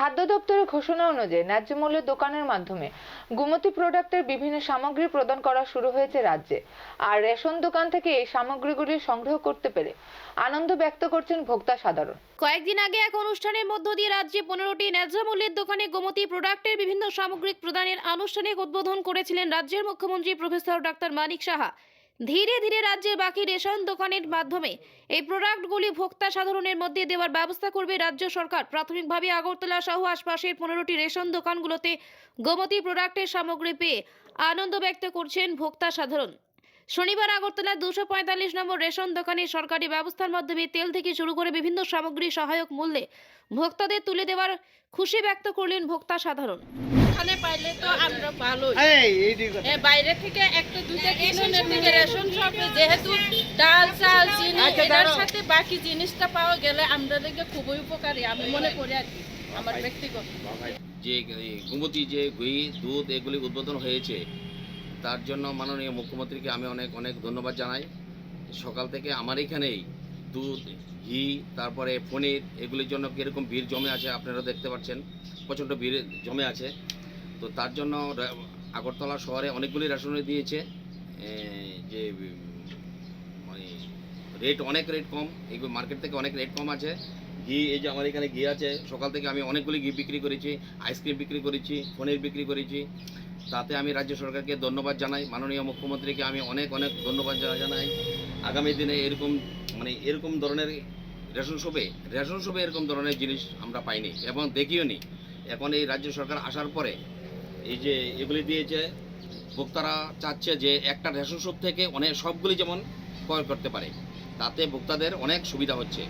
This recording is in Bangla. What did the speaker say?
খাদ্য দপ্তরের ঘোষণা অনুযায়ী ন্যায্য মূল্যের দোকানের মাধ্যমে গুমতি প্রোডাক্টের বিভিন্ন সামগ্রী প্রদান করা শুরু হয়েছে রাজ্যে। আর রেশন দোকান থেকে এই সামগ্রীগুলি সংগ্রহ করতে পেরে আনন্দ ব্যক্ত করছেন ভোক্তা সাধারণ। কয়েকদিন আগে এক অনুষ্ঠানের মধ্য দিয়ে রাজ্যে পনেরোটি ন্যায্য মূল্যের দোকানে গোমতী প্রোডাক্টের বিভিন্ন সামগ্রিক প্রদানের আনুষ্ঠানিক উদ্বোধন করেছিলেন রাজ্যের মুখ্যমন্ত্রী প্রফেসর ডাক্তার মানিক সাহা। ধীরে ধীরে রাজ্যের বাকি রেশন দোকানের মাধ্যমে এই প্রোডাক্টগুলি ভোক্তা সাধারণের মধ্যে দেওয়ার ব্যবস্থা করবে রাজ্য সরকার। প্রাথমিকভাবে আগরতলা সহ আশপাশের পনেরোটি রেশন দোকানগুলোতে গোমতী প্রোডাক্টের সামগ্রী পেয়ে আনন্দ ব্যক্ত করছেন ভোক্তা সাধারণ। শনিবার আগরতলার দুশো পঁয়তাল্লিশ নম্বর রেশন দোকানে সরকারি ব্যবস্থার মাধ্যমে তেল থেকে শুরু করে বিভিন্ন সামগ্রী সহায়ক মূল্যে ভোক্তাদের তুলে দেওয়ার খুশি ব্যক্ত করলেন ভোক্তা সাধারণ। এখানে পাইলে তো আমরা ভালো বাইরে থেকে একটা দুইটা কিলোনের থেকে রেশন শপে যেহেতু ডাল চাল চিনি আচ্ছা, এটার সাথে বাকি জিনিসটা পাওয়া গেলে আমাদেরকে খুবই উপকারী আমি মনে করি আর কি আমার ব্যক্তিগত। যে গোমতী যে ঘি দুধ এগুলি উদ্বোধন হয়েছে তার জন্য মাননীয় মুখ্যমন্ত্রীকে আমি অনেক অনেক ধন্যবাদ জানাই। সকাল থেকে আমার এখানেই দুধ ঘি তারপরে পনির এগুলির জন্য কীরকম ভিড় জমে আছে আপনারা দেখতে পাচ্ছেন প্রচণ্ড ভিড় জমে আছে। তো তার জন্য আগরতলা শহরে অনেকগুলি রেশনে দিয়েছে। যে মানে রেট অনেক রেট কম এগুলো মার্কেট থেকে অনেক রেট কম আছে। ঘি, এই যে আমার এখানে ঘি আছে, সকাল থেকে আমি অনেকগুলি ঘি বিক্রি করেছি আইসক্রিম বিক্রি করেছি, পনির বিক্রি করেছি। তাতে আমি রাজ্য সরকারকে ধন্যবাদ জানাই, মাননীয় মুখ্যমন্ত্রীকে আমি অনেক অনেক ধন্যবাদ জানাই। আগামী দিনে এরকম মানে এরকম ধরনের রেশন শপে রেশন শপে এরকম ধরনের জিনিস আমরা পাইনি এবং দেখিও নি এখন এই রাজ্য সরকার আসার পরে এই যে এগুলি দিয়েছে ভোক্তারা চাচ্ছে যে একটা রেশন শপ থেকে অনেক সবগুলি যেমন ক্রয় করতে পারে, তাতে ভোক্তাদের অনেক সুবিধা হচ্ছে।